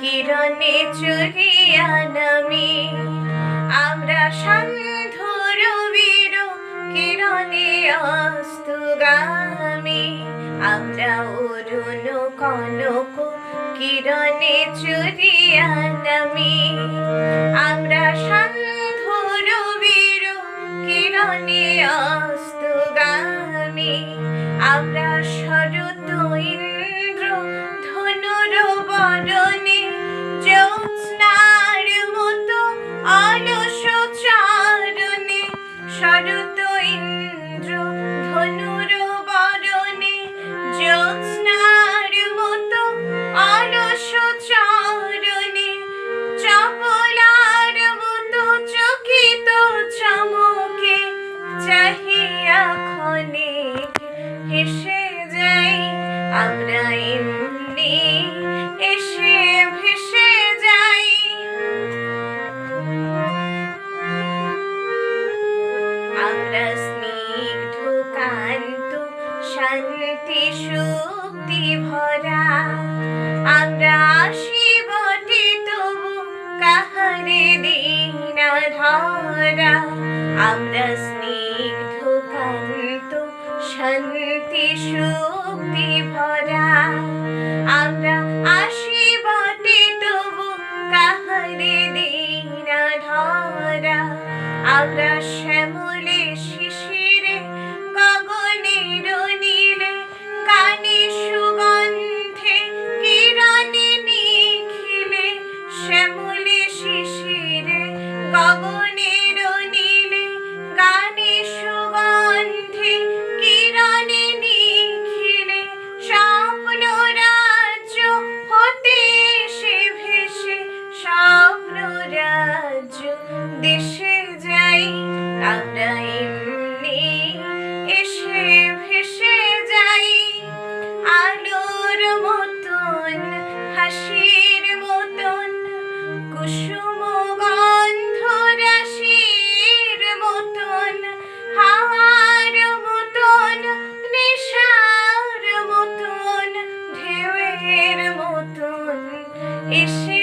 কিরণে চুরিয়া নামি। আমরা সন্ধ রবির কিরণে অস্তুগামী। আমরা অরুণ কনক, কিরণে চুরিয়া নামি। আমরা সন্ধ রবির কিরণে অস্তুগামী। আমরা শরৎ ইন্দ্র ধনুর বরণে জ্যোৎস্নার মতো অলস চারণে চপলার মতো চকিত চমকে চাহিয়া ক্ষণিক হেসে যাই আমরা এমনি। শান্তি শক্তি ভরা। আমরা আসি বটে তবু কাহারে দিন ধরা। আমরা স্নিগ্ধ কান্ত, শান্তি শক্তি ভরা। আমরা আসি বটে তবু কাহারে দিন ধরা। আমরা শ্যামলে হাসির মতন কুসুম গন্ধ রাশির মতন হাওয়ার মতন নেশার মতন ঢেউয়ের মতন এসে